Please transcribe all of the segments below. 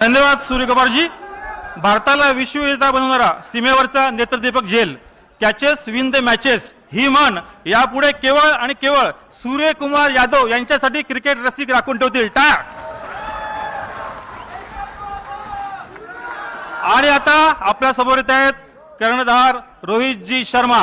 धन्यवाद सूर्यकुमारजी भारताला विश्वविजेता बनवणारा सीमेवरचा नेत्रदीपक झेल कॅचेस विन द मॅचेस ही म्हण यापुढे केवळ आणि केवळ सूर्यकुमार यादव यांच्यासाठी क्रिकेट रसिक राखून ठेवतील. टाक आणि आता आपल्यासमोर येत आहेत कर्णधार रोहितजी शर्मा.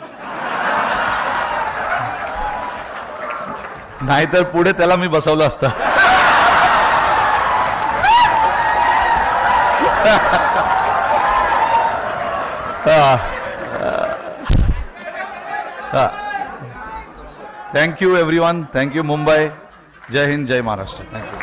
नाहीतर पुढे त्याला मी बसवलं असतं. Thank you everyone thank you Mumbai जय हिंद जय महाराष्ट्र थँक्यू